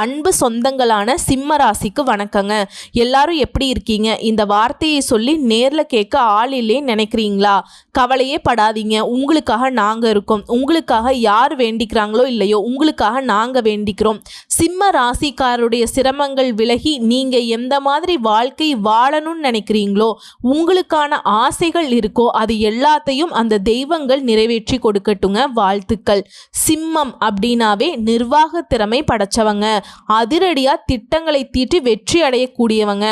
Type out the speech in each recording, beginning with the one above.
அன்பு சொந்தங்களான சிம்ம ராசிக்கு வணக்கங்க. எல்லாரும் எப்படி இருக்கீங்க? இந்த வார்த்தையை சொல்லி நேரில் கேட்க ஆள் இல்லைன்னு நினைக்கிறீங்களா? கவலையே படாதீங்க. உங்களுக்காக நாங்கள் இருக்கோம். உங்களுக்காக யார் வேண்டிக்கிறாங்களோ இல்லையோ உங்களுக்காக நாங்கள் வேண்டிக்கிறோம். சிம்ம ராசிக்காரருடைய சிரமங்கள் விலகி நீங்கள் எந்த மாதிரி வாழ்க்கை வாழணும்னு நினைக்கிறீங்களோ உங்களுக்கான ஆசைகள் இருக்கோ அது எல்லாத்தையும் அந்த தெய்வங்கள் நிறைவேற்றி கொடுக்கட்டுங்க. வாழ்த்துக்கள். சிம்மம் அப்படின்னாவே நிர்வாக திறமை படைச்சவங்க. அதிரடியா திட்டங்களை தீட்டி வெற்றி அடையக்கூடியவங்க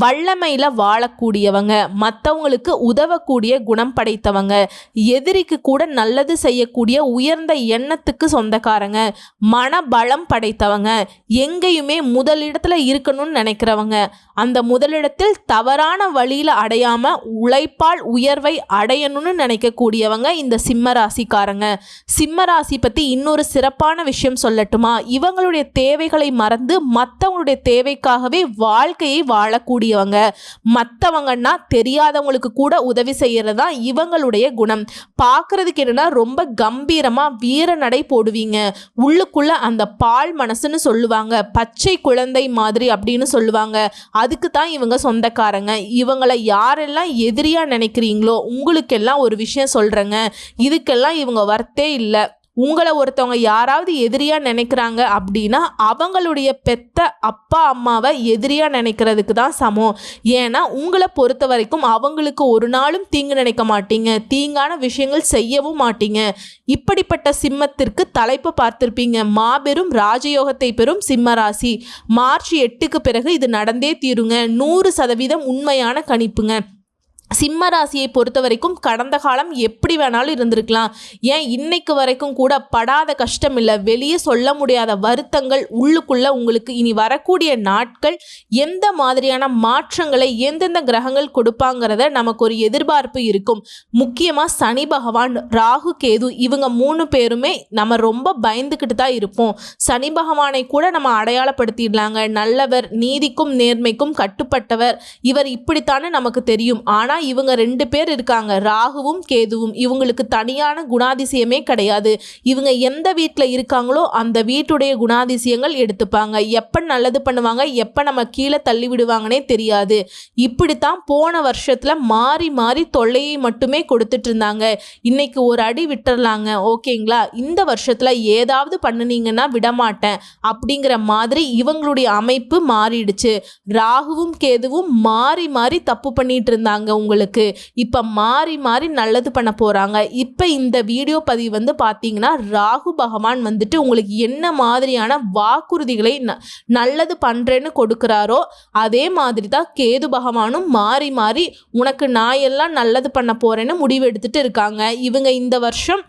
வல்லமையில வாழக்கூடியவங்க மற்றவங்களுக்கு உதவக்கூடிய குணம் படைத்தவங்க எதிரிக்கு கூட நல்லது செய்யக்கூடிய உயர்ந்த எண்ணத்துக்கு சொந்தக்காரங்க மனபலம் படைத்தவங்க எங்கேயுமே முதலிடத்துல இருக்கணும்னு நினைக்கிறவங்க. அந்த முதலிடத்தில் தவறான வழியில அடையாம உழைப்பால் உயர்வை அடையணும்னு நினைக்கக்கூடியவங்க இந்த சிம்ம ராசிக்காரங்க. சிம்ம ராசி பத்தி இன்னொரு சிறப்பான விஷயம் சொல்லட்டுமா? இவங்களுடைய தேவைகள் மறந்து மற்றவங்களுடைய தேவைக்காகவே வாழ்க்கையை வாழக்கூடியவங்க. மற்றவங்கன்னா தெரியாதவங்களுக்கு கூட உதவி செய்யறது தான் இவங்களுடைய குணம். பார்க்கறதுக்கு என்னன்னா ரொம்ப கம்பீரமாக வீர நடை போடுவீங்க. உள்ளுக்குள்ள அந்த பால் மனசுன்னு சொல்லுவாங்க. பச்சை குழந்தை மாதிரி அப்படின்னு சொல்லுவாங்க. அதுக்கு தான் இவங்க சொந்தக்காரங்க. இவங்களை யாரெல்லாம் எதிரியாக நினைக்கிறீங்களோ உங்களுக்கெல்லாம் ஒரு விஷயம் சொல்கிறேங்க இதுக்கெல்லாம் இவங்க வர்த்தே இல்லை. உங்களை ஒருத்தவங்க யாராவது எதிரியாக நினைக்கிறாங்க அப்படின்னா அவங்களுடைய பெத்த அப்பா அம்மாவை எதிரியாக நினைக்கிறதுக்கு தான் சமம். ஏன்னா உங்களை பொறுத்த வரைக்கும் அவங்களுக்கு ஒரு நாளும் தீங்கு நினைக்க மாட்டீங்க. தீங்கான விஷயங்கள் செய்யவும் மாட்டீங்க. இப்படிப்பட்ட சிம்மத்திற்கு தலைப்பு பார்த்திருப்பீங்க. மாபெரும் ராஜயோகத்தை பெறும் சிம்ம ராசி மார்ச் எட்டுக்கு பிறகு இது நடந்தே தீருங்க. நூறு சதவீதம் உண்மையான கணிப்புங்க. சிம்ம ராசியை பொறுத்த வரைக்கும் கடந்த காலம் எப்படி வேணாலும் இருந்திருக்கலாம். ஏன் இன்னைக்கு வரைக்கும் கூட படாத கஷ்டம் இல்லை வெளியே சொல்ல முடியாத வருத்தங்கள் உள்ளுக்குள்ள உங்களுக்கு இனி வரக்கூடிய நாட்கள் எந்த மாதிரியான மாற்றங்களை எந்தெந்த கிரகங்கள் கொடுப்பாங்கிறத நமக்கு ஒரு எதிர்பார்ப்பு இருக்கும். முக்கியமாக சனி பகவான் ராகு கேது இவங்க மூணு பேருமே நம்ம ரொம்ப பயந்துக்கிட்டு தான் இருப்போம். சனி பகவானை கூட நம்ம அடையாளப்படுத்திடலாங்க. நல்லவர் நீதிக்கும் நேர்மைக்கும் கட்டுப்பட்டவர். இவர் இப்படித்தானே நமக்கு தெரியும். ஆனால் இவங்க ரெண்டு பேர் இருக்காங்க. ராகுவும் கேதுவும். இவங்களுக்கு தனியான குணாதிசயமே கிடையாது. இவங்க எந்த வீட்டில் இருக்காங்களோ அந்த வீட்டுடைய குணாதிசயங்கள் எடுத்துப்பாங்க. எப்போ நல்லது பண்ணுவாங்க எப்போ நம்ம கீழே தள்ளி விடுவாங்கன்னே தெரியாது. இப்படித்தான் போன வருஷத்தில் மாறி மாறி தொல்லையை மட்டுமே கொடுத்துட்டு இருந்தாங்க. இன்னைக்கு ஒரு அடி விட்டுறலாங்க ஓகேங்களா? இந்த வருஷத்தில் ஏதாவது பண்ணுனீங்கன்னா விடமாட்டேன். அப்படிங்கிற மாதிரி இவங்களுடைய அமைப்பு மாறிடுச்சு. ராகுவும் கேதுவும் மாறி மாறி தப்பு பண்ணிட்டு இருந்தாங்க. உங்களுக்கு இப்போ மாறி மாறி நல்லது பண்ண போகிறாங்க இப்போ இந்த வீடியோ பதிவு வந்து பார்த்தீங்கன்னா ராகு பகவான் வந்துட்டு உங்களுக்கு என்ன மாதிரியான வாக்குறுதிகளை ந- நல்லது பண்ணுறேன்னு கொடுக்குறாரோ அதே மாதிரி தான் கேது பகவானும் மாறி மாறி உனக்கு நான் எல்லாம் நல்லது பண்ண போகிறேன்னு முடிவு எடுத்துகிட்டு இருக்காங்க. இவங்க இந்த வருஷம்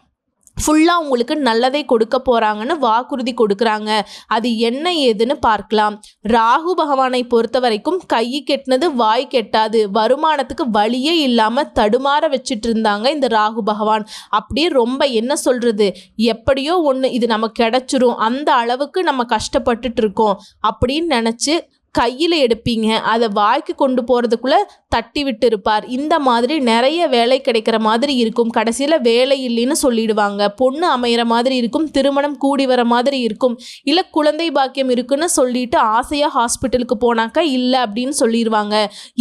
ஃபுல்லாக உங்களுக்கு நல்லதை கொடுக்க போகிறாங்கன்னு வாக்குறுதி கொடுக்குறாங்க. அது என்ன ஏதுன்னு பார்க்கலாம். ராகு பகவானை பொறுத்த வரைக்கும் கை கெட்டினது வாய் கெட்டாது. வருமானத்துக்கு வழியே இல்லாமல் தடுமாற வச்சுட்டு இருந்தாங்க இந்த ராகு பகவான். அப்படியே ரொம்ப என்ன சொல்கிறது எப்படியோ ஒன்று இது நமக்கு கிடைச்சிரும். அந்த அளவுக்கு நம்ம கஷ்டப்பட்டுட்டு இருக்கோம். அப்படின்னு நினச்சி கையில் எடுப்பீங்க. அதை வாய்க்கு கொண்டு போகிறதுக்குள்ளே தட்டி விட்டு இருப்பார் இந்த மாதிரி நிறைய வேலை கிடைக்கிற மாதிரி இருக்கும். கடைசியில் வேலை இல்லைன்னு சொல்லிடுவாங்க. பொண்ணு அமையிற மாதிரி இருக்கும். திருமணம் கூடி வர மாதிரி இருக்கும். இல்லை குழந்தை பாக்கியம் இருக்குன்னு சொல்லிட்டு ஆசையாக ஹாஸ்பிட்டலுக்கு போனாக்கா இல்லை அப்படின்னு சொல்லிடுவாங்க.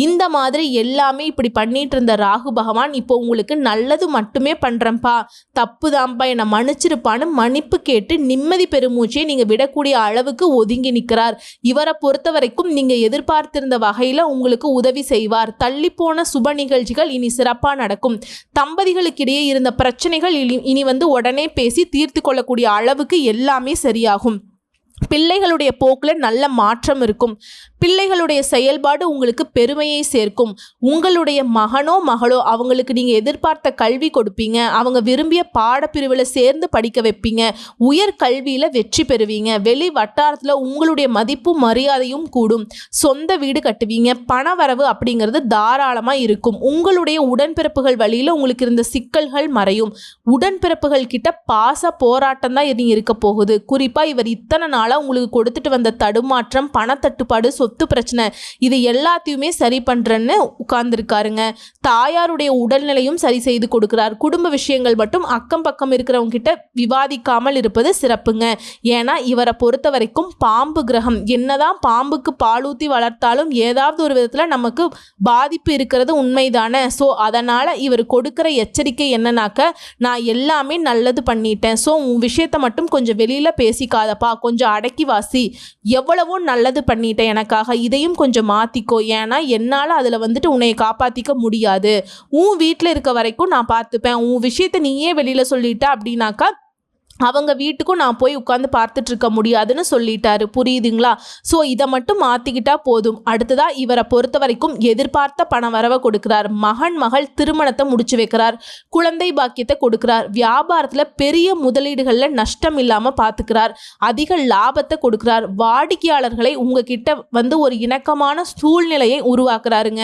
இந்த மாதிரி எல்லாமே இப்படி பண்ணிட்டு இருந்த ராகு பகவான் இப்போ உங்களுக்கு நல்லது மட்டுமே பண்ணுறேன்ப்பா தப்பு தான்ப்பா என்னை மன்னிச்சிருப்பான்னு மன்னிப்பு கேட்டு நிம்மதி பெருமூச்சியை நீங்கள் விடக்கூடிய அளவுக்கு ஒதுங்கி நிற்கிறார் இவரை பொறுத்த வரைக்கும் நீங்கள் எதிர்பார்த்திருந்த வகையில் உங்களுக்கு உதவி செய்வார். தள்ளிப்போன சுப நிகழ்ச்சிகள் இனி சிறப்பாக நடக்கும். தம்பதிகளுக்கிடையே இருந்த பிரச்சனைகள் இனி இனி வந்து உடனே பேசி தீர்த்து கொள்ளக்கூடிய அளவுக்கு எல்லாமே சரியாகும். பிள்ளைகளுடைய போக்கில் நல்ல மாற்றம் இருக்கும். பிள்ளைகளுடைய செயல்பாடு உங்களுக்கு பெருமையை சேர்க்கும். உங்களுடைய மகனோ மகளோ அவங்களுக்கு நீங்கள் எதிர்பார்த்த கல்வி கொடுப்பீங்க. அவங்க விரும்பிய பாடப்பிரிவில் சேர்ந்து படிக்க வைப்பீங்க. உயர் கல்வியில் வெற்றி பெறுவீங்க. வெளி வட்டாரத்தில் உங்களுடைய மதிப்பும் மரியாதையும் கூடும். சொந்த வீடு கட்டுவீங்க. பண வரவு அப்படிங்கிறது தாராளமாக இருக்கும். உங்களுடைய உடன்பிறப்புகள் வழியில் உங்களுக்கு இருந்த சிக்கல்கள் மறையும். உடன்பிறப்புகள் கிட்ட பாச போராட்டம் தான் இருக்க போகுது. குறிப்பாக இவர் இத்தனை நாள் நாளாக உங்களுக்கு கொடுத்துட்டு வந்த தடுமாற்றம் பணத்தட்டுப்பாடு சொத்து பிரச்சனை இது எல்லாத்தையுமே சரி பண்ணுறேன்னு உட்கார்ந்துருக்காருங்க. தாயாருடைய உடல்நிலையும் சரி செய்து கொடுக்கிறார். குடும்ப விஷயங்கள் மட்டும் அக்கம் பக்கம் இருக்கிறவங்க கிட்ட விவாதிக்காமல் இருப்பது சிறப்புங்க. ஏன்னா இவரை பொறுத்த வரைக்கும் பாம்பு கிரகம். என்னதான் பாம்புக்கு பாலூத்தி வளர்த்தாலும் ஏதாவது ஒரு விதத்தில் நமக்கு பாதிப்பு இருக்கிறது உண்மைதானே. ஸோ அதனால் இவர் கொடுக்குற எச்சரிக்கை என்னன்னாக்க நான் எல்லாமே நல்லது பண்ணிட்டேன். ஸோ உன் விஷயத்தை மட்டும் கொஞ்சம் வெளியில் பேசிக்காதப்பா. கொஞ்சம் அடக்கி வாசி எவ்வளவோ நல்லது பண்ணிட்டேன் எனக்காக இதையும் கொஞ்சம் மாற்றிக்கோ ஏன்னா என்னால் அதில் வந்துட்டு உன்னை காப்பாற்றிக்க முடியாது. உன் வீட்டில் இருக்க வரைக்கும் நான் பார்த்துப்பேன். உன் விஷயத்தை நீயே வெளியில் சொல்லிட்ட அப்படின்னாக்கா அவங்க வீட்டுக்கும் நான் போய் உட்காந்து பார்த்துட்டு இருக்க முடியாதுன்னு சொல்லிட்டாரு. புரியுதுங்களா? ஸோ இதை மட்டும் மாற்றிக்கிட்டா போதும். அடுத்ததா இவரை பொறுத்த வரைக்கும் எதிர்பார்த்த பண வரவை கொடுக்கிறார். மகன் மகள் திருமணத்தை முடிச்சு வைக்கிறார். குழந்தை பாக்கியத்தை கொடுக்கிறார். வியாபாரத்தில் பெரிய முதலீடுகளில் நஷ்டம் இல்லாமல் பார்த்துக்கிறார் அதிக லாபத்தை கொடுக்கிறார். வாடிக்கையாளர்களை உங்ககிட்ட வந்து ஒரு இணக்கமான சூழ்நிலையை உருவாக்குறாருங்க.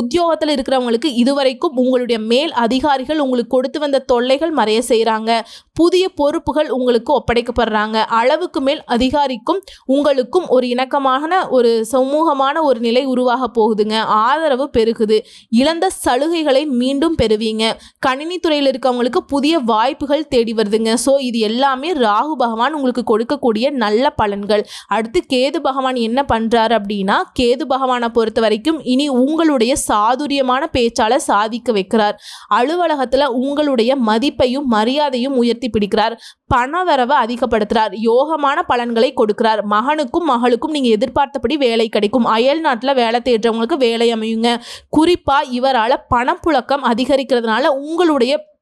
உத்தியோகத்தில் இருக்கிறவங்களுக்கு இதுவரைக்கும் உங்களுடைய மேல் அதிகாரிகள் உங்களுக்கு கொடுத்து வந்த தொல்லைகள் மறைய செய்கிறாங்க புதிய பொறுப்புகள் உங்களுக்கு ஒப்படைக்கப்படுறாங்க. அளவுக்கு மேல் அதிகாரிக்கும் உங்களுக்கும் ஒரு இணக்கமான ஒரு சமூகமான ஒரு நிலை உருவாக போகுதுங்க. ஆதரவு பெருகுது. இழந்த சலுகைகளை மீண்டும் பெறுவீங்க. கணினி துறையில் இருக்கவங்களுக்கு புதிய வாய்ப்புகள் தேடி வருதுங்க. ஸோ இது எல்லாமே ராகு பகவான் உங்களுக்கு கொடுக்கக்கூடிய நல்ல பலன்கள். அடுத்து கேது பகவான் என்ன பண்ணுறாரு அப்படின்னா கேது பகவானை பொறுத்த வரைக்கும் இனி உங்களுடைய சாதுரியமான பேச்சால சாதிக்க வைக்கிறார். அலுவலகத்தில் உங்களுடைய மதிப்பையும் மரியாதையும் உயர்த்தி பிடிக்கிறார். பணவரவை அதிகப்படுத்துறார். யோகமான பலன்களை கொடுக்கிறார். மகனுக்கும் மகளுக்கும் நீங்கள் எதிர்பார்த்தபடி வேலை கிடைக்கும். அயல் நாட்டில் வேலை தேடுறவங்களுக்கு வேலை அமையுங்க. குறிப்பாக இவரால் பணப்புழக்கம் அதிகரிக்கிறதுனால உங்களுடைய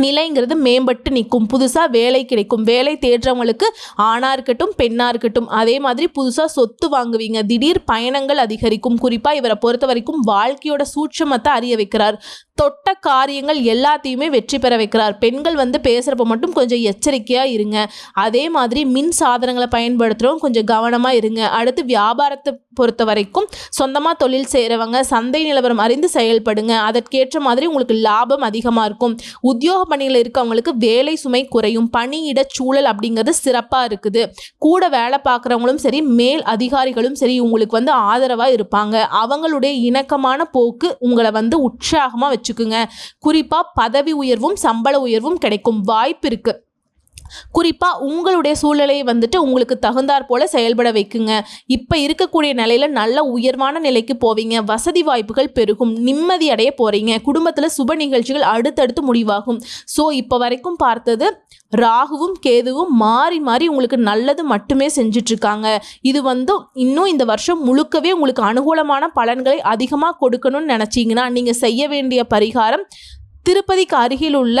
நிலைங்கிறது மேம்பட்டு நிற்கும். புதுசாக வேலை கிடைக்கும். வேலை தேடுறவங்களுக்கு ஆணாக இருக்கட்டும் பெண்ணாக இருக்கட்டும் அதே மாதிரி புதுசாக சொத்து வாங்குவீங்க. திடீர் பயணங்கள் அதிகரிக்கும். குறிப்பாக இவரை பொறுத்த வரைக்கும் வாழ்க்கையோட சூட்சமத்தை அறிய வைக்கிறார். தொட்ட காரியங்கள் எல்லாத்தையுமே வெற்றி பெற வைக்கிறார். பெண்கள் வந்து பேசுகிறப்ப மட்டும் கொஞ்சம் எச்சரிக்கையாக இருங்க. அதே மாதிரி மின் சாதனங்களை பயன்படுத்துகிறோம் கொஞ்சம் கவனமாக இருங்க. அடுத்து வியாபாரத்தை பொறுத்த வரைக்கும் சொந்தமாக தொழில் செய்கிறவங்க சந்தை நிலவரம் அறிந்து செயல்படுங்க. அதற்கேற்ற மாதிரி உங்களுக்கு லாபம் அதிகமாக இருக்கும். உத்தியோக பணியில் இருக்கவங்களுக்கு வேலை சுமை குறையும். பணியிட சூழல் அப்படிங்கிறது சிறப்பாக இருக்குது. கூட வேலை பார்க்குறவங்களும் சரி மேல் அதிகாரிகளும் சரி உங்களுக்கு வந்து ஆதரவாக இருப்பாங்க. அவங்களுடைய இணக்கமான போக்கு உங்களை வந்து உற்சாகமாக வச்சு வச்சுக்குங்க. குறிப்பாக பதவி உயர்வும் சம்பள உயர்வும் கிடைக்கும் வாய்ப்பு இருக்குது குறிப்பாக உங்களுடைய சூழ்நிலையை வந்துட்டு உங்களுக்கு தகுந்தாற் போல செயல்பட வைக்குங்க. இப்போ இருக்கக்கூடிய நிலையில் நல்ல உயர்வான நிலைக்கு போவீங்க. வசதி வாய்ப்புகள் பெருகும். நிம்மதி அடைய போகிறீங்க குடும்பத்தில் சுப நிகழ்ச்சிகள் அடுத்தடுத்து முடிவாகும். ஸோ இப்போ வரைக்கும் பார்த்தது ராகுவும் கேதுவும் மாறி மாறி உங்களுக்கு நல்லது மட்டுமே செஞ்சிட்ருக்காங்க. இது வந்து இன்னும் இந்த வருஷம் முழுக்கவே உங்களுக்கு அனுகூலமான பலன்களை அதிகமாக கொடுக்கணும்னு நினச்சிங்கன்னா நீங்கள் செய்ய வேண்டிய பரிகாரம் திருப்பதிக்கு அருகில் உள்ள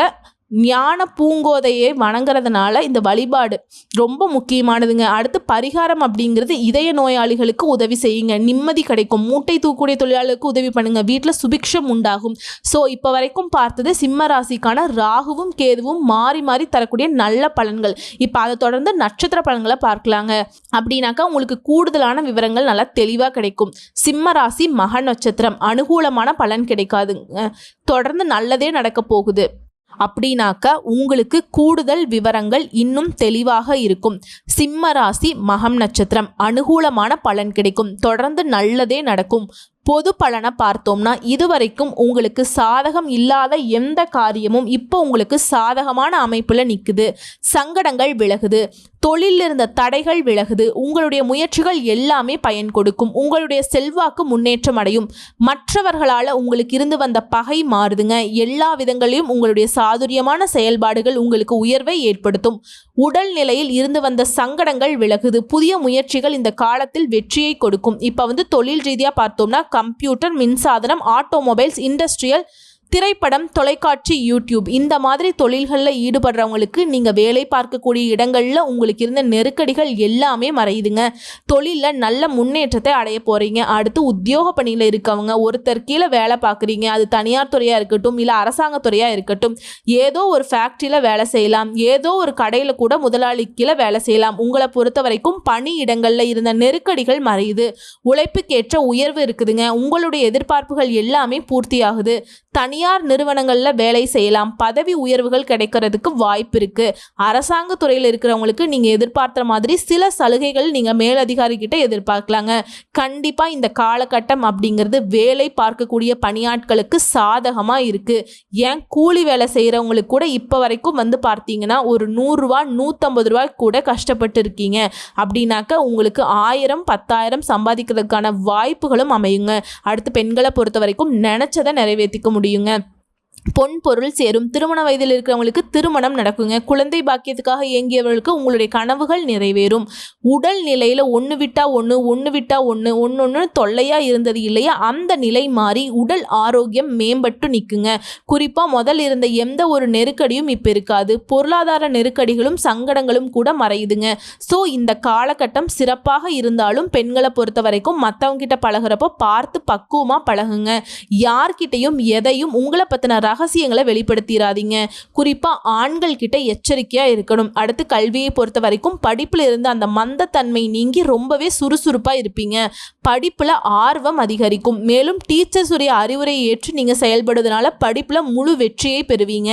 ஞான பூங்கோதையை வணங்குறதுனால இந்த வழிபாடு ரொம்ப முக்கியமானதுங்க. அடுத்து பரிகாரம் அப்படிங்கிறது இதய நோயாளிகளுக்கு உதவி செய்யுங்க. நிம்மதி கிடைக்கும். மூட்டை தூக்கக்கூடிய தொழிலாளர்களுக்கு உதவி பண்ணுங்க. வீட்டில் சுபிக்ஷம் உண்டாகும். ஸோ இப்போ வரைக்கும் பார்த்தது சிம்ம ராசிக்கான ராகுவும் கேதுவும் மாறி மாறி தரக்கூடிய நல்ல பலன்கள். இப்போ அதை தொடர்ந்து நட்சத்திர பலன்களை பார்க்கலாங்க. அப்படின்னாக்கா உங்களுக்கு கூடுதலான விவரங்கள் நல்லா தெளிவாக கிடைக்கும். சிம்ம ராசி மக நட்சத்திரம். அனுகூலமான பலன் கிடைக்காதுங்க. தொடர்ந்து நல்லதே நடக்க போகுது. அப்படின்னாக்க உங்களுக்கு கூடுதல் விவரங்கள் இன்னும் தெளிவாக இருக்கும். சிம்ம ராசி மகம் நட்சத்திரம். அனுகூலமான பலன் கிடைக்கும். தொடர்ந்து நல்லதே நடக்கும். பொது பலனை பார்த்தோம்னா இதுவரைக்கும் உங்களுக்கு சாதகம் இல்லாத எந்த காரியமும் இப்போ உங்களுக்கு சாதகமான அமைப்பில் நிற்குது சங்கடங்கள் விலகுது. தொழிலில் இருந்த தடைகள் விலகுது. உங்களுடைய முயற்சிகள் எல்லாமே பயன் கொடுக்கும். உங்களுடைய செல்வாக்கு முன்னேற்றம் அடையும். மற்றவர்களால் உங்களுக்கு இருந்து வந்த பகை மாறுதுங்க. எல்லா விதங்களையும் உங்களுடைய சாதுரியமான செயல்பாடுகள் உங்களுக்கு உயர்வை ஏற்படுத்தும். உடல் நிலையில் இருந்து வந்த சங்கடங்கள் விலகுது. புதிய முயற்சிகள் இந்த காலத்தில் வெற்றியை கொடுக்கும். இப்போ வந்து தொழில் ரீதியாக பார்த்தோம்னா கம்ப்யூட்டர் மின்சாதனம் ஆட்டோமொபைல்ஸ் இண்டஸ்ட்ரியல் திரைப்படம் தொலைக்காட்சி யூடியூப் இந்த மாதிரி தொழில்களில் ஈடுபடுறவங்களுக்கு நீங்கள் வேலை பார்க்கக்கூடிய இடங்களில் உங்களுக்கு இருந்த நெருக்கடிகள் எல்லாமே மறையுதுங்க. தொழிலில் நல்ல முன்னேற்றத்தை அடைய போகிறீங்க அடுத்து உத்தியோக பணியில் இருக்கவங்க ஒருத்தர் கீழே வேலை பார்க்குறீங்க. அது தனியார் துறையாக இருக்கட்டும் இல்லை அரசாங்க துறையாக இருக்கட்டும் ஏதோ ஒரு ஃபேக்ட்ரியில் வேலை செய்யலாம். ஏதோ ஒரு கடையில் கூட முதலாளி கீழே வேலை செய்யலாம். உங்களை பொறுத்த வரைக்கும் பணி இடங்களில் இருந்த நெருக்கடிகள் மறையுது. உழைப்புக்கேற்ற உயர்வு இருக்குதுங்க. உங்களுடைய எதிர்பார்ப்புகள் எல்லாமே பூர்த்தியாகுது. தனியார் தனியார் நிறுவனங்களில் வேலை செய்யலாம். பதவி உயர்வுகள் கிடைக்கிறதுக்கு வாய்ப்பு இருக்கு. அரசாங்க துறையில் இருக்கிறவங்களுக்கு நீங்க எதிர்பார்த்த மாதிரி சில சலுகைகள் நீங்க மேலதிகாரி கிட்ட எதிர்பார்க்கலாங்க. கண்டிப்பா இந்த காலகட்டம் அப்படிங்கிறது வேலை பார்க்கக்கூடிய பணியாட்களுக்கு சாதகமா இருக்கு. ஏன் கூலி வேலை செய்கிறவங்களுக்கு கூட இப்போ வரைக்கும் வந்து பார்த்தீங்கன்னா ஒரு நூறுரூவா நூற்றம்பது ரூபாய் கூட கஷ்டப்பட்டு இருக்கீங்க. அப்படின்னாக்க உங்களுக்கு ஆயிரம் பத்தாயிரம் சம்பாதிக்கிறதுக்கான வாய்ப்புகளும் அமையுங்க. அடுத்து பெண்களை பொறுத்த வரைக்கும் நினச்சதை நிறைவேற்றிக்க முடியுங்க. பொன் பொருள் சேரும். திருமண வயதில் இருக்கிறவங்களுக்கு திருமணம் நடக்குங்க. குழந்தை பாக்கியத்துக்காக இயங்கியவர்களுக்கு உங்களுடைய கனவுகள் நிறைவேறும். உடல் நிலையில் ஒன்று விட்டா ஒன்று ஒன்று விட்டா ஒன்று ஒன்று ஒன்று தொல்லையாக இருந்தது இல்லையா? அந்த நிலை மாறி உடல் ஆரோக்கியம் மேம்பட்டு நிற்குங்க குறிப்பாக முதல் இருந்த எந்த ஒரு நெருக்கடியும் இப்போ இருக்காது. பொருளாதார நெருக்கடிகளும் சங்கடங்களும் கூட மறையுதுங்க. ஸோ இந்த காலகட்டம் சிறப்பாக இருந்தாலும் பெண்களை பொறுத்த வரைக்கும் மற்றவங்க பழகிறப்போ பழகுறப்போ பார்த்து பக்குவமாக பழகுங்க. யார்கிட்டையும் எதையும் உங்களை பற்றின ரகசியங்களை வெளிப்படுத்திடாதீங்க குறிப்பாக ஆண்கள் கிட்ட எச்சரிக்கையாக இருக்கணும். அடுத்து கல்வியை பொறுத்த வரைக்கும் படிப்பில் இருந்து அந்த மந்தத்தன்மை நீங்கி ரொம்பவே சுறுசுறுப்பாக இருப்பீங்க. படிப்பில் ஆர்வம் அதிகரிக்கும். மேலும் டீச்சர்ஸ் உடைய அறிவுரை ஏற்று நீங்கள் செயல்படுவதனால படிப்பில் முழு வெற்றியை பெறுவீங்க.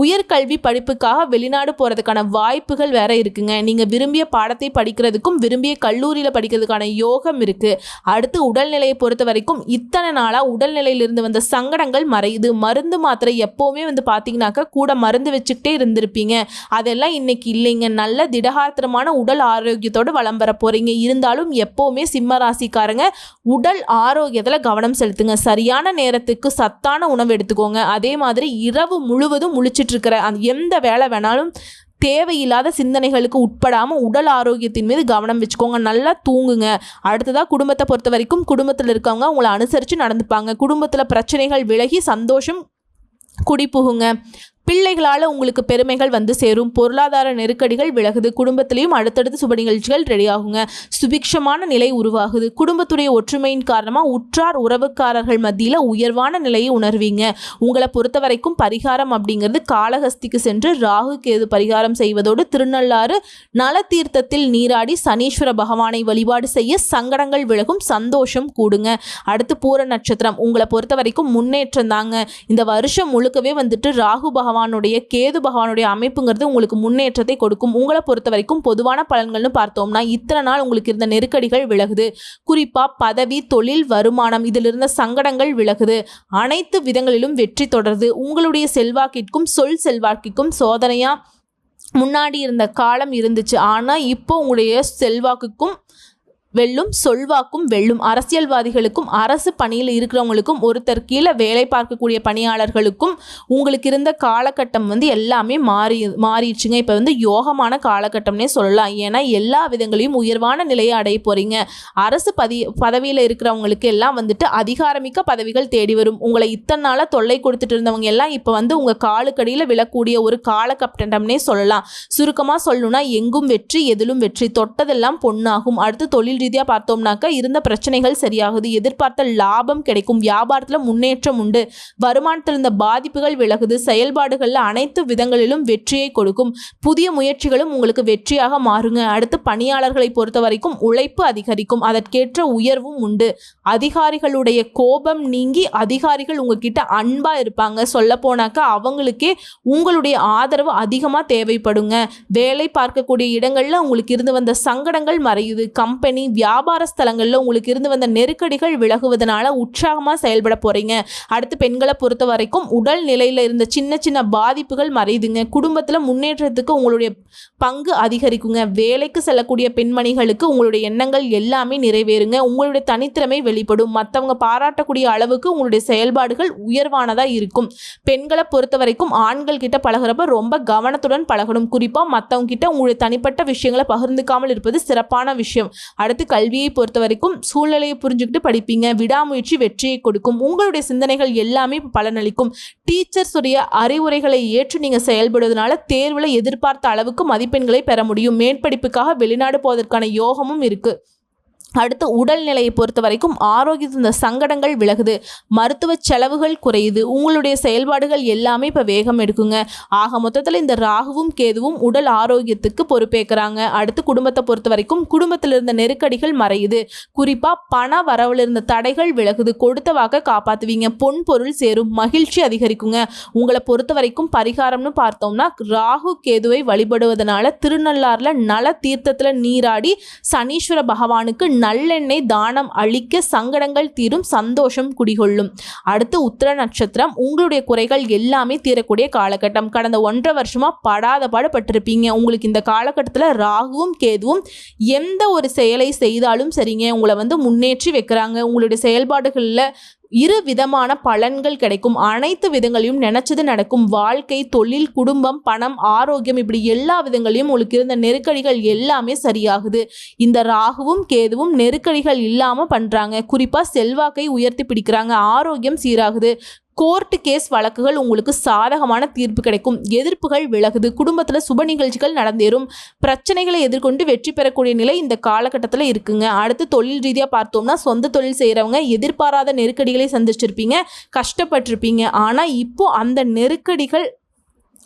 உயர்கல்வி படிப்புக்காக வெளிநாடு போகிறதுக்கான வாய்ப்புகள் வேற இருக்குங்க. நீங்கள் விரும்பிய பாடத்தை படிக்கிறதுக்கும் விரும்பிய கல்லூரியில் படிக்கிறதுக்கான யோகம் இருக்குது அடுத்து உடல்நிலையை பொறுத்த வரைக்கும் இத்தனை நாளாக உடல்நிலையிலிருந்து வந்த சங்கடங்கள் மறையுது. மருந்து மாத்திரை எப்போவுமே வந்து பார்த்தீங்கன்னாக்கா கூட மருந்து வச்சுக்கிட்டே இருந்திருப்பீங்க. அதெல்லாம் இன்னைக்கு இல்லைங்க. நல்ல திடகாத்திரமான உடல் ஆரோக்கியத்தோடு வளம் வர போகிறீங்க இருந்தாலும் எப்போவுமே சிம்ம ராசிக்காரங்க உடல் ஆரோக்கியத்தில் கவனம் செலுத்துங்க. சரியான நேரத்துக்கு சத்தான உணவு எடுத்துக்கோங்க. அதே மாதிரி இரவு முழுவதும் முழிச்சிட்ருக்கிற அந்த எந்த வேலை வேணாலும் தேவையில்லாத சிந்தனைகளுக்கு உட்படாமல் உடல் ஆரோக்கியத்தின் மீது கவனம் வச்சுக்கோங்க. நல்லா தூங்குங்க. அடுத்ததாக குடும்பத்தை பொறுத்த வரைக்கும் குடும்பத்தில் இருக்கவங்க உங்களை அனுசரித்து நடந்துப்பாங்க. குடும்பத்தில் பிரச்சனைகள் விலகி சந்தோஷம் குடிபுகுங்க பிள்ளைகளால் உங்களுக்கு பெருமைகள் வந்து சேரும். பொருளாதார நெருக்கடிகள் விலகுது. குடும்பத்திலையும் அடுத்தடுத்து சுப நிகழ்ச்சிகள் ரெடியாகுங்க சுபிக்ஷமான நிலை உருவாகுது. குடும்பத்துடைய ஒற்றுமையின் காரணமாக உற்றார் உறவுக்காரர்கள் மத்தியில் உயர்வான நிலையை உணர்வீங்க. உங்களை பொறுத்த வரைக்கும் பரிகாரம் அப்படிங்கிறது காளஹஸ்திக்கு சென்று ராகு கேது பரிகாரம் செய்வதோடு திருநள்ளாறு நலத்தீர்த்தத்தில் நீராடி சனீஸ்வர பகவானை வழிபாடு செய்ய சங்கடங்கள் விலகும் சந்தோஷம் கூடுங்க. அடுத்து பூர நட்சத்திரம். உங்களை பொறுத்த வரைக்கும் முன்னேற்றம் தாங்க. இந்த வருஷம் முழுக்கவே வந்துட்டு ராகு பகவான் பகவானுடைய கேது பகவானுடைய அமைப்புங்கிறது உங்களுக்கு முன்னேற்றத்தை கொடுக்கும். உங்களை பொறுத்த வரைக்கும் பொதுவான பலன்கள்னு பார்த்தோம்னா இத்தனை நாள் உங்களுக்கு இருந்த நெருக்கடிகள் விலகுது. குறிப்பாக பதவி தொழில் வருமானம் இதில் இருந்த சங்கடங்கள் விலகுது. அனைத்து விதங்களிலும் வெற்றி தொடருது. உங்களுடைய செல்வாக்கிற்கும் சொல் செல்வாக்கிற்கும் சோதனையாக முன்னாடி இருந்த காலம் இருந்துச்சு. ஆனால் இப்போ உங்களுடைய செல்வாக்குக்கும் வெல்லும் சொல்வாக்கும் வெல்லும் அரசியல்வாதிகளுக்கும் அரசு பணியில் இருக்கிறவங்களுக்கும் ஒருத்தர் கீழே வேலை பார்க்கக்கூடிய பணியாளர்களுக்கும் உங்களுக்கு இருந்த காலகட்டம் வந்து எல்லாமே மாறி மாறிடுச்சுங்க. இப்போ வந்து யோகமான காலகட்டம்னே சொல்லலாம். ஏன்னா எல்லா விதங்களையும் உயர்வான நிலையை அடைய போகிறீங்க அரசு பதி பதவியில் இருக்கிறவங்களுக்கு எல்லாம் வந்துட்டு அதிகாரமிக்க பதவிகள் தேடி வரும். உங்களை இத்தனை நாளாக தொல்லை கொடுத்துட்டு இருந்தவங்க எல்லாம் இப்போ வந்து உங்கள் காலுக்கடியில் விழக்கூடிய ஒரு காலகட்டம்னே சொல்லலாம். சுருக்கமாக சொல்லணும்னா எங்கும் வெற்றி எதிலும் வெற்றி தொட்டதெல்லாம் பொண்ணாகும் அடுத்து தொழில் ரீதியாக பார்த்தோம்னாக்கா இருந்த பிரச்சனைகள் சரியாகுது. எதிர்பார்த்த லாபம் கிடைக்கும். வியாபாரத்தில் முன்னேற்றம் உண்டு. வருமானத்தில் இருந்த பாதிப்புகள் விலகுது. செயல்பாடுகளில் அனைத்து விதங்களிலும் வெற்றியை கொடுக்கும். புதிய முயற்சிகளும் உங்களுக்கு வெற்றியாக மாறுங்க. அடுத்து பணியாளர்களை பொறுத்த வரைக்கும் உழைப்பு அதிகரிக்கும். அதற்கேற்ற உயர்வும் உண்டு. அதிகாரிகளுடைய கோபம் நீங்கி அதிகாரிகள் உங்ககிட்ட அன்பா இருப்பாங்க. சொல்ல போனாக்கா அவங்களுக்கே உங்களுடைய ஆதரவு அதிகமாக தேவைப்படுங்க. வேலை பார்க்கக்கூடிய இடங்கள்ல உங்களுக்கு இருந்து வந்த சங்கடங்கள் மறையுது. கம்பெனி வியாபார ஸ்தலங்களில் உங்களுக்கு இருந்து வந்த நெருக்கடிகள் விலகுவதனால உற்சாகமாக செயல்பட போகிறீங்க அடுத்து பெண்களை பொறுத்த வரைக்கும் உடல் நிலையில் இருந்த சின்ன சின்ன பாதிப்புகள் மறையுதுங்க. குடும்பத்தில் முன்னேற்றத்துக்கு உங்களுடைய பங்கு அதிகரிக்குங்க. வேலைக்கு செல்லக்கூடிய பெண்மணிகளுக்கு உங்களுடைய எண்ணங்கள் எல்லாமே நிறைவேறுங்க. உங்களுடைய தனித்திறமை வெளிப்படும். மற்றவங்க பாராட்டக்கூடிய அளவுக்கு உங்களுடைய செயல்பாடுகள் உயர்வானதாக இருக்கும். பெண்களை பொறுத்த வரைக்கும் ஆண்கள் கிட்ட பழகிறப்ப ரொம்ப கவனத்துடன் பழகணும். குறிப்பாக மற்றவங்க கிட்ட உங்களுடைய தனிப்பட்ட விஷயங்களை பகிர்ந்துக்காமல் இருப்பது சிறப்பான விஷயம். அடுத்து கல்வியை பொறுத்த வரைக்கும் சூழ்நிலையை புரிஞ்சுக்கிட்டு படிப்பீங்க. விடாமுயற்சி வெற்றியை கொடுக்கும். உங்களுடைய சிந்தனைகள் எல்லாமே பலனளிக்கும். டீச்சர்ஸ் உடைய அறிவுரைகளை ஏற்று நீங்கள் செயல்படுவதனால தேர்வில் எதிர்பார்த்த அளவுக்கு மதிப்பெண்களை பெற முடியும். மேற்படிப்புக்காக வெளிநாடு போவதற்கான யோகமும் இருக்குது அடுத்து உடல்நிலையை பொறுத்த வரைக்கும் ஆரோக்கியத்தில் இந்த சங்கடங்கள் விலகுது. மருத்துவ செலவுகள் குறையுது. உங்களுடைய செயல்பாடுகள் எல்லாமே இப்போ வேகம் எடுக்குங்க. ஆக மொத்தத்தில் இந்த ராகுவும் கேதுவும் உடல் ஆரோக்கியத்துக்கு பொறுப்பேற்கிறாங்க. அடுத்து குடும்பத்தை பொறுத்த வரைக்கும் குடும்பத்தில் இருந்த நெருக்கடிகள் மறையுது. குறிப்பாக பண வரவில் இருந்த தடைகள் விலகுது. கொடுத்த வாக்க காப்பாற்றுவீங்க பொன் பொருள் சேரும். மகிழ்ச்சி அதிகரிக்குங்க. உங்களை பொறுத்த வரைக்கும் பரிகாரம்னு பார்த்தோம்னா ராகு கேதுவை வழிபடுவதனால திருநள்ளாறில் நல தீர்த்தத்தில் நீராடி சனீஸ்வர பகவானுக்கு நல்லெண்ணெய் தானம் அளிக்க சங்கடங்கள் தீரும் சந்தோஷம் குடிகொள்ளும். அடுத்து உத்திர நட்சத்திரம் உங்களுடைய குறைகள் எல்லாமே தீரக்கூடிய காலகட்டம். கடந்த ஒன்றரை வருஷமா படாத பாடுபட்டிருப்பீங்க உங்களுக்கு இந்த காலகட்டத்தில் ராகுவும் கேதுவும் எந்த ஒரு செயலை செய்தாலும் சரிங்க. உங்களை வந்து முன்னேற்றி வைக்கிறாங்க. உங்களுடைய செயல்பாடுகளில் இரு விதமான பலன்கள் கிடைக்கும். அனைத்து விதங்களையும் நினைச்சது நடக்கும். வாழ்க்கை தொழில் குடும்பம் பணம் ஆரோக்கியம் இப்படி எல்லா விதங்களையும் உங்களுக்கு இருந்த நெருக்கடிகள் எல்லாமே சரியாகுது. இந்த ராகுவும் கேதுவும் நெருக்கடிகள் இல்லாமல் பண்ணுறாங்க குறிப்பாக செல்வாக்கை உயர்த்தி பிடிக்கிறாங்க. ஆரோக்கியம் சீராகுது. கோர்ட்டு கேஸ் வழக்குகள் உங்களுக்கு சாதகமான தீர்ப்பு கிடைக்கும். எதிர்ப்புகள் விலகுது. குடும்பத்தில் சுப நிகழ்ச்சிகள் நடந்தேறும். பிரச்சனைகளை எதிர்கொண்டு வெற்றி பெறக்கூடிய நிலை இந்த காலகட்டத்தில் இருக்குங்க. அடுத்து தொழில் ரீதியாக பார்த்தோம்னா சொந்த தொழில் செய்கிறவங்க எதிர்பாராத நெருக்கடிகளை சந்திச்சிருப்பீங்க. கஷ்டப்பட்டிருப்பீங்க. ஆனால் இப்போ அந்த நெருக்கடிகள்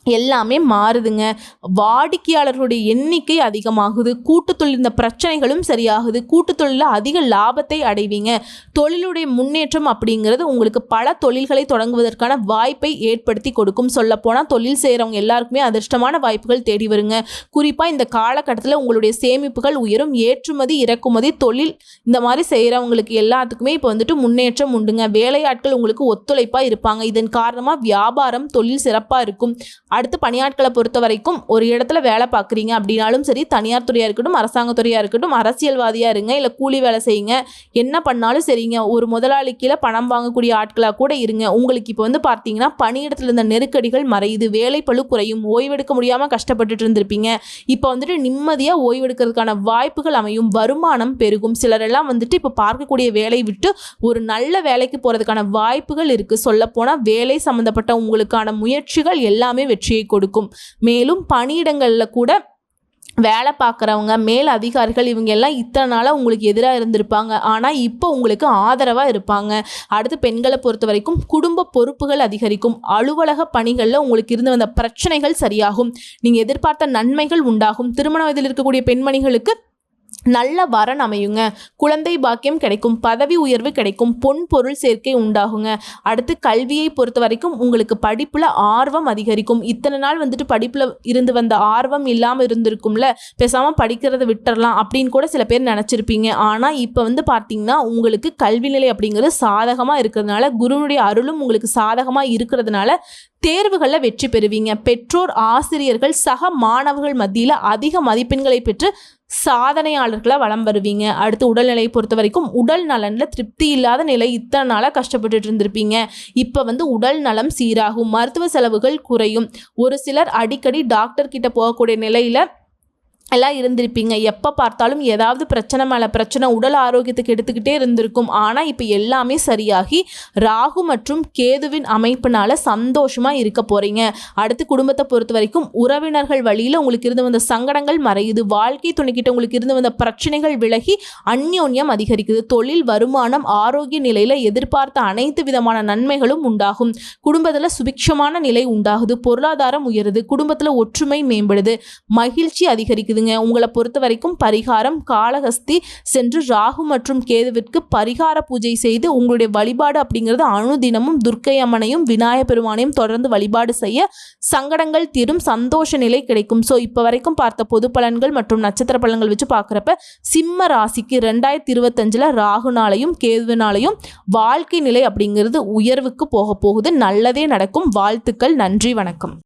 எல்லாமே மாறுதுங்க. வாடிக்கையாளர்களுடைய எண்ணிக்கை அதிகமாகுது. கூட்டு தொழில் இந்த பிரச்சனைகளும் சரியாகுது. கூட்டு தொழிலில் அதிக லாபத்தை அடைவீங்க. தொழிலுடைய முன்னேற்றம் அப்படிங்கிறது உங்களுக்கு பல தொழில்களை தொடங்குவதற்கான வாய்ப்பை ஏற்படுத்தி கொடுக்கும். சொல்லப்போனால் தொழில் செய்கிறவங்க எல்லாருக்குமே அதிர்ஷ்டமான வாய்ப்புகள் தேடி வருங்க. குறிப்பாக இந்த காலகட்டத்தில் உங்களுடைய சேமிப்புகள் உயரும். ஏற்றுமதி இறக்குமதி தொழில் இந்த மாதிரி செய்கிறவங்களுக்கு எல்லாத்துக்குமே இப்போ வந்துட்டு முன்னேற்றம் உண்டுங்க. வேலையாட்கள் உங்களுக்கு ஒத்துழைப்பாக இருப்பாங்க. இதன் காரணமாக வியாபாரம் தொழில் சிறப்பாக இருக்கும். அடுத்து பணியாட்களை பொறுத்த வரைக்கும் ஒரு இடத்துல வேலை பார்க்குறீங்க அப்படின்னாலும் சரி தனியார் துறையாக இருக்கட்டும் அரசாங்க துறையாக இருக்கட்டும் அரசியல்வாதியாக இருங்க இல்லை கூலி வேலை செய்யுங்க. என்ன பண்ணாலும் சரிங்க. ஒரு முதலாளி கீழே பணம் வாங்கக்கூடிய ஆட்களாக கூட இருங்க. உங்களுக்கு இப்போ வந்து பார்த்தீங்கன்னா பணியிடத்தில் இருந்த நெருக்கடிகள் மறையுது. வேலை பழு குறையும். ஓய்வெடுக்க முடியாமல் கஷ்டப்பட்டுட்டு இருந்திருப்பீங்க. இப்போ வந்துட்டு நிம்மதியாக ஓய்வெடுக்கிறதுக்கான வாய்ப்புகள் அமையும். வருமானம் பெருகும். சிலரெல்லாம் வந்துட்டு இப்போ பார்க்கக்கூடிய வேலை விட்டு ஒரு நல்ல வேலைக்கு போகிறதுக்கான வாய்ப்புகள் இருக்குது சொல்லப்போனால் வேலை சம்மந்தப்பட்ட உங்களுக்கான முயற்சிகள் எல்லாமே வெற்றி வெற்றியை கொடுக்கும். மேலும் பணியிடங்களில் கூட வேலை பார்க்குறவங்க மேல் அதிகாரிகள் இவங்க எல்லாம் இத்தனை நாளாக உங்களுக்கு எதிராக இருந்திருப்பாங்க. ஆனால் இப்போ உங்களுக்கு ஆதரவாக இருப்பாங்க. அடுத்து பெண்களை பொறுத்த வரைக்கும் குடும்ப பொறுப்புகள் அதிகரிக்கும். அலுவலக பணிகளில் உங்களுக்கு இருந்து வந்த பிரச்சனைகள் சரியாகும். நீங்கள் எதிர்பார்த்த நன்மைகள் உண்டாகும். திருமண வயதில் இருக்கக்கூடிய பெண்மணிகளுக்கு நல்ல வரன் அமையுங்க. குழந்தை பாக்கியம் கிடைக்கும் பதவி உயர்வு கிடைக்கும் பொன் பொருள் சேர்க்கை உண்டாகுங்க. அடுத்து கல்வியை பொறுத்த வரைக்கும் உங்களுக்கு படிப்பில் ஆர்வம் அதிகரிக்கும். இத்தனை நாள் வந்துட்டு படிப்பில் இருந்து வந்த ஆர்வம் இல்லாமல் இருந்திருக்கும்ல பேசாமல் படிக்கிறத விட்டுறலாம் அப்படின்னு கூட சில பேர் நினச்சிருப்பீங்க. ஆனால் இப்போ வந்து பார்த்தீங்கன்னா உங்களுக்கு கல்வி நிலை அப்படிங்கிறது சாதகமாக இருக்கிறதுனால குருனுடைய அருளும் உங்களுக்கு சாதகமாக இருக்கிறதுனால தேர்வுகளில் வெற்றி பெறுவீங்க. பெற்றோர் ஆசிரியர்கள் சக மாணவர்கள் மத்தியில் அதிக மதிப்பெண்களை பெற்று சாதனையாளர்களாக வளம் வருவீங்க. அடுத்து உடல்நிலையை பொறுத்த வரைக்கும் உடல் நலனில் திருப்தி இல்லாத நிலை இத்தனை நாளாக கஷ்டப்பட்டுட்டு இருந்திருப்பீங்க. இப்போ வந்து உடல் நலம் சீராகும் மருத்துவ செலவுகள் குறையும். ஒரு சிலர் அடிக்கடி டாக்டர் கிட்ட போகக்கூடிய நிலையில் எல்லாம் இருந்திருப்பீங்க. எப்போ பார்த்தாலும் ஏதாவது பிரச்சனை மேலே பிரச்சனை உடல் ஆரோக்கியத்துக்கு எடுத்துக்கிட்டே இருந்திருக்கும். ஆனால் இப்போ எல்லாமே சரியாகி ராகு மற்றும் கேதுவின் அமைப்பினால் சந்தோஷமாக இருக்க போகிறீங்க அடுத்து குடும்பத்தை பொறுத்த வரைக்கும் உறவினர்கள் வழியில் உங்களுக்கு இருந்து வந்த சங்கடங்கள் மறையுது. வாழ்க்கை துணைக்கிட்ட உங்களுக்கு இருந்து வந்த பிரச்சனைகள் விலகி அந்யோன்யம் அதிகரிக்குது. தொழில் வருமானம் ஆரோக்கிய நிலையில் எதிர்பார்த்த அனைத்து விதமான நன்மைகளும் உண்டாகும். குடும்பத்தில் சுபிக்ஷமான நிலை உண்டாகுது. பொருளாதாரம் உயருது. குடும்பத்தில் ஒற்றுமை மேம்படுது. மகிழ்ச்சி அதிகரிக்குது. இருக்குதுங்க. உங்களை பொறுத்த வரைக்கும் பரிகாரம் காளஹஸ்தி சென்று ராகு மற்றும் கேதுவிற்கு பரிகார பூஜை செய்து உங்களுடைய வழிபாடு அப்படிங்கிறது அணுதினமும் துர்க்கை அம்மனையும் விநாயக பெருமானையும் தொடர்ந்து வழிபாடு செய்ய சங்கடங்கள் தீரும் சந்தோஷ நிலை கிடைக்கும். ஸோ இப்போ வரைக்கும் பார்த்த பொது பலன்கள் மற்றும் நட்சத்திர பலன்கள் வச்சு பார்க்குறப்ப சிம்ம ராசிக்கு ரெண்டாயிரத்தி இருபத்தஞ்சில் ராகுனாலையும் கேதுவினாலையும் வாழ்க்கை நிலை அப்படிங்கிறது உயர்வுக்கு போக போகுது. நல்லதே நடக்கும். வாழ்த்துக்கள். நன்றி. வணக்கம்.